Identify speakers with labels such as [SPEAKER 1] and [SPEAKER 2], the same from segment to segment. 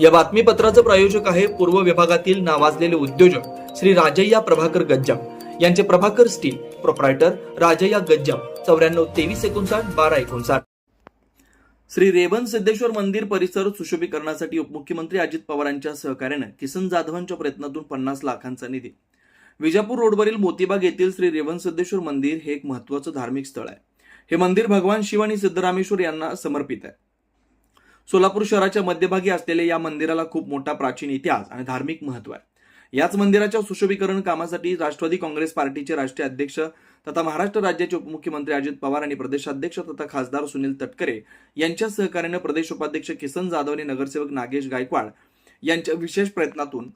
[SPEAKER 1] या बातमीपत्राचं प्रायोजक आहे पूर्व विभागातील नावाजलेले उद्योजक श्री राजय्या प्रभाकर गज्जाम. यांचे प्रभाकर स्टील प्रोप्रायटर राजय्या गज्जाम. चौऱ्याण्णव तेवीस एकोणसाठ बारा एकोणसाठ. श्री रेवन सिद्धेश्वर मंदिर परिसर सुशोभीकरणासाठी उपमुख्यमंत्री अजित पवारांच्या सहकार्यानं किसन जाधवांच्या प्रयत्नातून पन्नास लाखांचा निधी. विजापूर रोडवरील मोतीबाग येथील श्री रेवन सिद्धेश्वर मंदिर हे एक महत्वाचं धार्मिक स्थळ आहे. हे मंदिर भगवान शिव आणि सिद्धरामेश्वर यांना समर्पित आहे. सोलापूर शहराच्या मध्यभागी असलेल्या या मंदिराला खूप मोठा प्राचीन इतिहास आणि धार्मिक महत्त्व आहे. याच मंदिराच्या सुशोभीकरण कामासाठी राष्ट्रवादी काँग्रेस पार्टीचे राष्ट्रीय अध्यक्ष तथा महाराष्ट्र राज्याचे उपमुख्यमंत्री अजित पवार आणि प्रदेशाध्यक्ष तथा खासदार सुनील तटकरे यांच्या सहकार्यानं प्रदेश उपाध्यक्ष किसन जाधव आणि नगरसेवक नागेश गायकवाड यांच्या विशेष प्रयत्नातून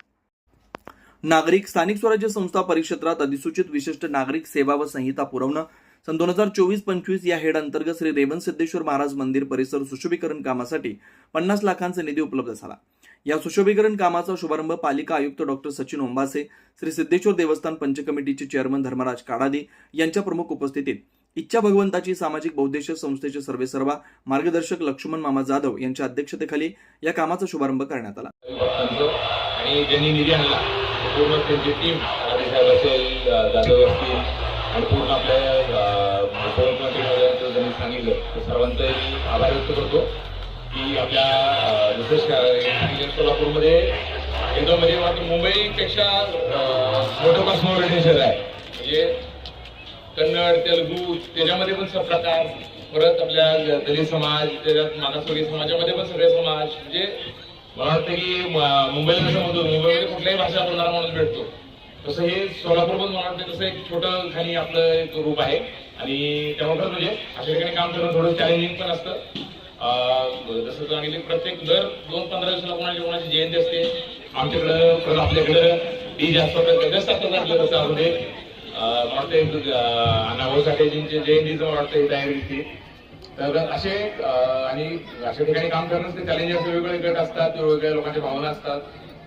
[SPEAKER 1] नागरिक स्थानिक स्वराज्य संस्था परिक्षेत्रात अधिसूचित विशिष्ट नागरिक सेवा व संहिता पुरवणं सन दोन हजार चोवीस पंचवीस या हेड अंतर्गत श्री रेवन सिद्धेश्वर महाराज मंदिर परिसर सुशोभीकरण कामासाठी पन्नास लाखांचा निधी उपलब्ध झाला. या सुशोभीकरण कामाचा शुभारंभ पालिका आयुक्त डॉक्टर सचिन ओंबासे श्री सिद्धेश्वर देवस्थान पंच कमिटीचे चेअरमन धर्मराज काडादी यांच्या प्रमुख उपस्थितीत इच्छा भगवंताची सामाजिक बौद्धिक संस्थेचे सर्वेसर्वा मार्गदर्शक लक्ष्मण मामा जाधव यांच्या अध्यक्षतेखाली या कामाचा शुभारंभ करण्यात आला.
[SPEAKER 2] आणि ज्यांनी निधी आणला पूर्ण त्यांची टीम असेल जाधव असतील पूर्ण आपल्या उपमुख्यमंत्री महोदयांचं त्यांनी सांगितलं. तर सर्वांचाही आभार व्यक्त करतो की आपल्या अ, विशेष सांगितलं. सोलापूरमध्ये केंद्रामध्ये वाटतं मुंबईपेक्षा मोठं कॉस्मोपॉलिटन शहर आहे. म्हणजे कन्नड तेलुगू त्याच्यामध्ये पण सब प्रकार. परत आपल्या दलित समाज त्याच्यात मागासवर्गीय समाजामध्ये पण सगळे समाज. म्हणजे मला वाटतं की मुंबईला कसं म्हणतो मुंबईमध्ये कुठल्याही भाषा बोलणारा माणूस भेटतो. तसं हे सोलापूर पण मला वाटतं तसं एक छोटं खाली आपलं एक रूप आहे. आणि त्यामुळे म्हणजे अशा ठिकाणी काम करणं थोडं चॅलेंजिंग पण असतं. जसं सांगितलं प्रत्येक दर दोन पंधरा दिवसाला कोणाची कोणाची जयंती असते. आमच्याकडं परत आपल्याकडं डी जास्त व्यस्त असतात आपलं तसं म्हणजे एक, अण्णाभाऊ साठेजींचे जयंतीचं मला वाटतं तयारी तर असे आणि अशा ठिकाणी काम करणं ते चॅलेंजेस वेगवेगळे गट असतात वेगवेगळ्या लोकांच्या भावना असतात.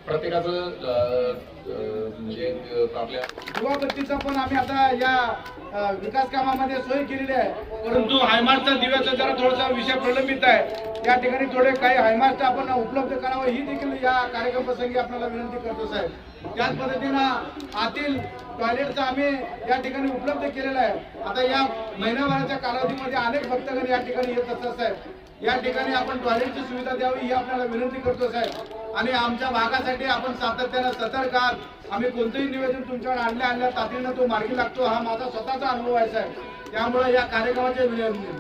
[SPEAKER 2] प्रत्येकाचं म्हणजे आपल्या
[SPEAKER 3] दिवाबत्तीचा पण आम्ही आता या विकास कामामध्ये सोय केलेली आहे. परंतु हायमार्सचा दिव्याचा जरा थोडासा विषय प्रलंबित आहे. या ठिकाणी थोडे काही हायमार्स आपण उपलब्ध करावं ही देखील या कार्यक्रम प्रसंगी आपल्याला विनंती करतो साहेब. त्याच पद्धतीनं आतील टॉयलेटचा आम्ही या ठिकाणी उपलब्ध केलेला आहे. आता या महिनाभराच्या कालावधीमध्ये अनेक भक्तगण या ठिकाणी येत असतात साहेब. या ठिकाणी आपण टॉयलेटची सुविधा द्यावी ही आपल्याला विनंती करतो साहेब. आणि आमच्या भागासाठी आपण सातत्यानं सतर्क आहात. आम्ही कोणतंही निवेदन तुमच्याकडे आणल्या आणल्या तातडीनं तो मार्गी लागतो. हा माझा स्वतःचा अनुभव आहे साहेब. त्यामुळे या कार्यक्रमाच्या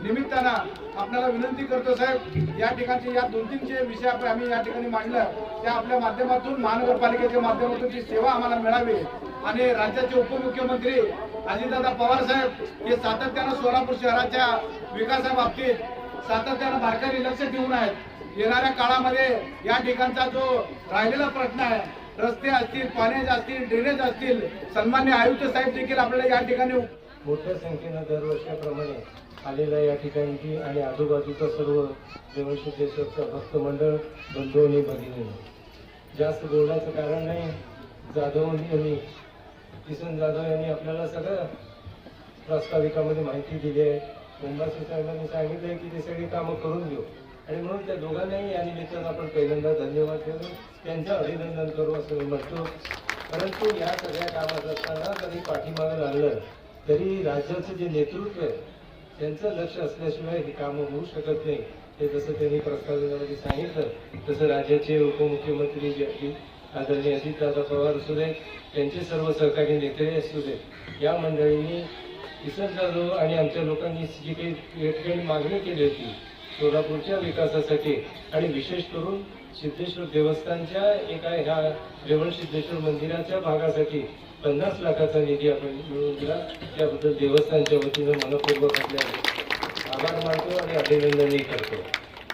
[SPEAKER 3] निमित्तानं आपल्याला विनंती करतो साहेब या ठिकाणचे या दोन तीन जे विषय आपण आम्ही या ठिकाणी मांडलं. त्या आपल्या माध्यमातून महानगरपालिकेच्या माध्यमातून जी सेवा आम्हाला मिळावी आणि राज्याचे उपमुख्यमंत्री अजितदादा पवार साहेब हे सातत्यानं सोलापूर शहराच्या विकासाबाबतीत सातत्यानं बारकाईने लक्ष देऊन आहेत. येणाऱ्या काळामध्ये या ठिकाणचा जो राहिलेला प्रश्न आहे रस्ते असतील पाण्याचे असतील ड्रेनेज असतील सन्मान्य आयुक्त साहेब देखील आपल्याला या ठिकाणी
[SPEAKER 4] मोठ्या संख्येनं दरवर्षाप्रमाणे आलेल्या या ठिकाणची आणि आजूबाजूचा सर्व देवशुद्धेश्वरचं भक्त मंडळ बंधू भगिनी जास्त बोलण्याचं कारण नाही जाधव यांनी किसन जाधव यांनी आपल्याला सगळं प्रास्ताविकामध्ये माहिती दिली आहे. मुंबासी साहेबांनी सांगितलं आहे की ते सगळी कामं करून घेऊ. आणि म्हणून त्या दोघांनाही या निमित्तानं आपण पहिल्यांदा धन्यवाद देऊन त्यांचं अभिनंदन करू असं मी म्हणतो. परंतु या सगळ्या कामात असताना कधी पाठीमागं लागलं तरी राज्याचं जे नेतृत्व आहे त्यांचं लक्ष असल्याशिवाय ही कामं होऊ शकत नाही. ते जसं त्यांनी प्रस्तावनामध्ये सांगितलं तसं राज्याचे उपमुख्यमंत्री जे आदरणीय अजितदादा पवार असू दे त्यांचे सर्व सहकारी नेते असू दे या मंडळींनी किसन जाधव आणि आमच्या लोकांनी जी काही या ठिकाणी मागणी केली होती सोलापूरच्या विकासासाठी आणि विशेष करून सिद्धेश्वर देवस्थानच्या एका ह्या रेवण सिद्धेश्वर मंदिराच्या भागासाठी पन्नास लाखाचा निधी आपण मिळवून दिला. त्याबद्दल देवस्थानच्या वतीनं मनपूर्वक आपल्या आभार मानतो आणि अभिनंदनही करतो.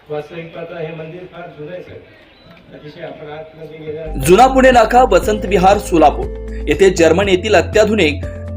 [SPEAKER 4] वास्तविक पाहता हे मंदिर फार जुनं आहे सर अतिशय आपण आतमध्ये गेल्या
[SPEAKER 1] जुना पुणे नाका वसंत विहार सोलापूर. येथे जर्मन येथील अत्याधुनिक